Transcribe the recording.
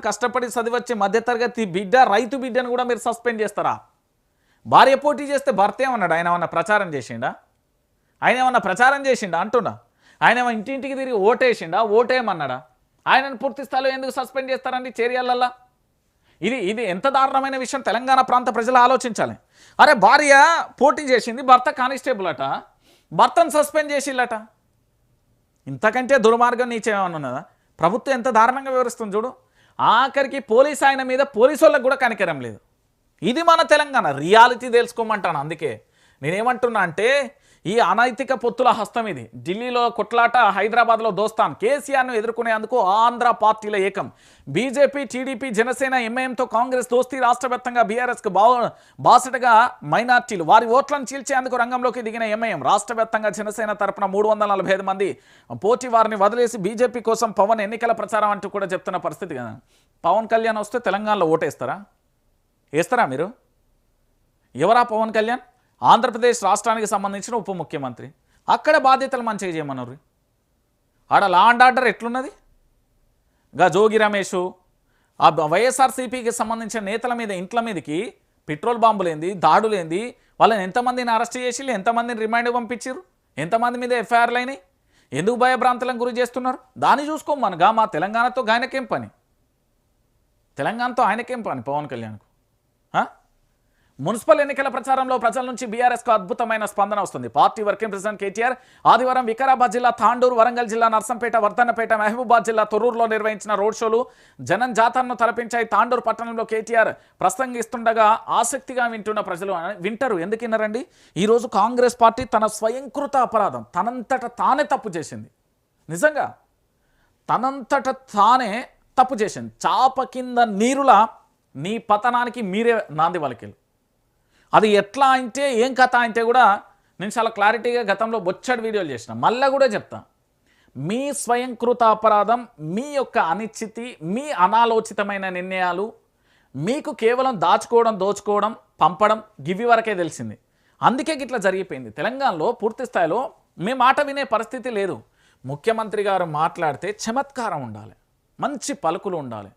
కష్టపడి చదివచ్చే మధ్యతరగతి బిడ్డ రైతు బిడ్డను కూడా మీరు సస్పెండ్ చేస్తారా? భార్య పోటీ చేస్తే భర్త ఏమన్నాడు? ఆయన ఏమన్నా ప్రచారం చేసిండా? ఆయన ఏమన్నా ప్రచారం చేసిండా? అంటున్నా. ఆయన ఏమన్నా ఇంటింటికి తిరిగి ఓటేసిండా? ఓటేయమన్నాడా? ఆయనను పూర్తి స్థాయిలో ఎందుకు సస్పెండ్ చేస్తారండి చేరియాలల్లా? ఇది ఇది ఎంత దారుణమైన విషయం తెలంగాణ ప్రాంత ప్రజలు ఆలోచించాలి. అరే భార్య పోటీ చేసింది భర్త కానిస్టేబుల్ అట. భర్తను సస్పెండ్ చేసిల్లట. ఇంతకంటే దుర్మార్గం నీచేమన్నా ఉన్నదా? ప్రభుత్వం ఎంత దారుణంగా వివరిస్తుంది చూడు. ఆఖరికి పోలీస్ ఆయన మీద పోలీసు వాళ్ళకి కూడా కనికరం లేదు. ఇది మన తెలంగాణ. రియాలిటీ తెలుసుకోమంటాను. అందుకే నేనేమంటున్నా అంటే ఈ అనైతిక పొత్తుల హస్తం ఇది. ఢిల్లీలో కొట్లాట హైదరాబాద్లో దోస్తాన్. కేసీఆర్ను ఎదుర్కొనేందుకు ఆంధ్ర పార్టీల ఏకం. బీజేపీ టీడీపీ జనసేన ఎంఐఎంతో కాంగ్రెస్ దోస్తీ రాష్ట్ర వ్యాప్తంగా బీఆర్ఎస్కు బా బాసటగా మైనార్టీలు. వారి ఓట్లను చీల్చేందుకు రంగంలోకి దిగిన ఎంఐఎం. రాష్ట్ర వ్యాప్తంగా జనసేన తరపున మూడు వందల నలభై మంది పోటీ వారిని వదిలేసి బీజేపీ కోసం పవన్ ఎన్నికల ప్రచారం అంటూ కూడా చెప్తున్న పరిస్థితి కదా. పవన్ కళ్యాణ్ వస్తే తెలంగాణలో ఓటేస్తారా? వేస్తారా మీరు? ఎవరా పవన్ కళ్యాణ్? ఆంధ్రప్రదేశ్ రాష్ట్రానికి సంబంధించిన ఉప ముఖ్యమంత్రి. అక్కడ బాధ్యతలు మంచిగా చేయమన్నారు. ఆడ లా అండ్ ఆర్డర్ ఎట్లున్నది? గా జోగి రమేష్ ఆ వైఎస్ఆర్సీపీకి సంబంధించిన నేతల మీద ఇంట్ల మీదకి పెట్రోల్ బాంబులేంది దాడులేంది వాళ్ళని ఎంతమందిని అరెస్ట్ చేసి ఎంతమందిని రిమాండ్ పంపించారు ఎంతమంది మీద ఎఫ్ఐఆర్లు అయినాయి ఎందుకు భయభ్రాంతులకు గురి చేస్తున్నారు? దాన్ని చూసుకోమనగా మా తెలంగాణతో ఆయనకేం పని? తెలంగాణతో ఆయనకేం పని పవన్ కళ్యాణ్కు? ఆ? మున్సిపల్ ఎన్నికల ప్రచారంలో ప్రజల నుంచి బీఆర్ఎస్కు అద్భుతమైన స్పందన వస్తుంది. పార్టీ వర్కింగ్ ప్రెసిడెంట్ కేటీఆర్ ఆదివారం వికారాబాద్ జిల్లా తాండూరు వరంగల్ జిల్లా నర్సంపేట వర్ధన్నపేట మహబూబాద్ జిల్లా తొర్రూరులో నిర్వహించిన రోడ్ షోలు జనం జాతరను తలపించాయి. తాండూరు పట్టణంలో కేటీఆర్ ప్రసంగిస్తుండగా ఆసక్తిగా వింటున్న ప్రజలు వింటారు. ఎందుకిన్నారండి ఈరోజు కాంగ్రెస్ పార్టీ తన స్వయంకృత అపరాధం తనంతట తానే తప్పు చేసింది. నిజంగా తనంతట తానే తప్పు చేసింది. చాప కింద నీరులా నీ పతనానికి మీరే నాంది వలకెళ్ళు అది ఎట్లా అంటే ఏం కథ అంటే కూడా నేను చాలా క్లారిటీగా గతంలో బొచ్చడి వీడియోలు చేసిన. మళ్ళీ కూడా చెప్తా. మీ స్వయంకృత అపరాధం మీ యొక్క అనిశ్చితి మీ అనాలోచితమైన నిర్ణయాలు మీకు కేవలం దాచుకోవడం దోచుకోవడం పంపడం గివి వరకే తెలిసింది. అందుకే గిట్లా జరిగిపోయింది. తెలంగాణలో పూర్తి స్థాయిలో మీ మాట వినే పరిస్థితి లేదు. ముఖ్యమంత్రి గారు మాట్లాడితే చమత్కారం ఉండాలి. మంచి పలుకులు ఉండాలి.